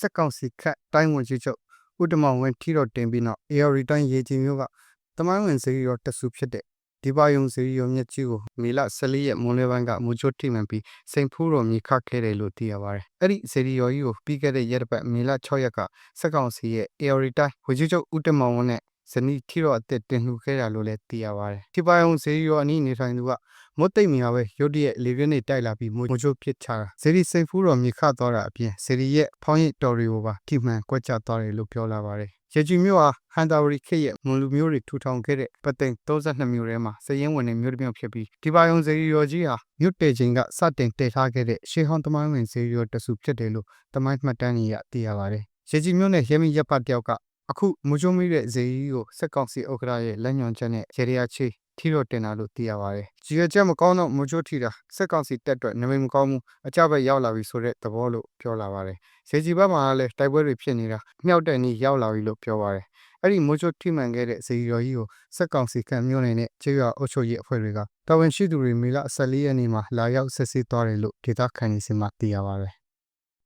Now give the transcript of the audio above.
စက်ကောင်စီခတ်တိုင်းဝင်ကြီးချုပ်ဦးတမောင်ဝင်းထီတော်တင်ပြီးနောက် AR တိုင်းရေကြီးမျိုးကတမိုင်းဝင်စေရီရောတဆူဖြစ်တဲ့ဒီပါယုံစေရီရောမြက်ကြီးကိုမေလ14ရက်မွန်လွဲပိုင်းကမူချိုထိမှန်ပြီးစိန်ဖူးတော်မြေခတ်ခဲ့တယ်လို့သိရပါတယ်။အဲ့ဒီစေရီရောကြီးကိုပြီးခဲ့တဲ့ရက်တစ်ပတ်မေလ6ရက်ကစက်ကောင်စီရဲ့ AR တိုင်းဝင်ကြီးချုပ်ဦးတမောင်ဝင်းနဲ့ဇနီးထီတော်အသက်တင်လှူခဲ့တာလို့လည်းသိရပါတယ်။ဒီပါယုံစေရီရောအနီးနေထိုင်သူက မွတ်သိမ့်မီဟာပဲရုတ်တရက်လေပြင်းနေတိုက်လာပြီးမိုးချိုးပစ်ချတာဇေဒီစိန်ဖူးတော်မြေခသွားတာအပြင်ဇေဒီရဲ့ဖောင်းရစ်တော်တွေကိုပါထိမှန်ကွက်ချသွားတယ်လို့ပြောလာပါတယ်ရကြည်မျိုးဟာဟန်တာဝရီခေတ်ရဲ့မွန်လူမျိုးတွေထူထောင်ခဲ့တဲ့ပသိမ်32မျိုးထဲမှာစည်ရင်ဝင်တဲ့မျိုးတစ်မျိုးဖြစ်ပြီးဒီပါယုံဇေဒီရောကြီးဟာမြို့တေချင်းကစတင်တည်ထားခဲ့တဲ့ရှေးဟောင်းသမိုင်းဝင်ဇေဒီရောတဆူဖြစ်တယ်လို့သမိုင်းမှတ်တမ်းကြီးကသိရပါတယ်ရကြည်မျိုးနဲ့ရဲမီရပ်ပတ်တယောက်ကအခုမူချုံမိတဲ့ဇေဒီကိုစက်ကောင်စီဥက္ကရာရဲ့လက်ညွန်ချက်နဲ့ရေရချေ ထီတော့တင်တာလို့သိရပါတယ်။ကြီးရချက်မကောင်းတော့မချိုးထီတာစက်ကောင်စီတက်အတွက်နမိတ်မကောင်းဘူးအကြဘက်ရောက်လာပြီဆိုတဲ့သဘောလို့ပြောလာပါတယ်။စေကြီးဘက်မှာလည်းတိုက်ပွဲတွေဖြစ်နေတာမြောက်တဲ့နေ့ရောက်လာပြီလို့ပြောပါတယ်။အဲ့ဒီမိုးချိုးထိမှန်ခဲ့တဲ့ဇေယျော်ကြီးကိုစက်ကောင်စီကံမျိုးနေနဲ့ကျေးရွာအုပ်ချုပ်ရေးအဖွဲ့တွေကတာဝန်ရှိသူတွေမေလ14ရက်နေ့မှာလာရောက်ဆက်ဆေးသွားတယ်လို့ဒေသခံတွေစီမံသိရပါတယ်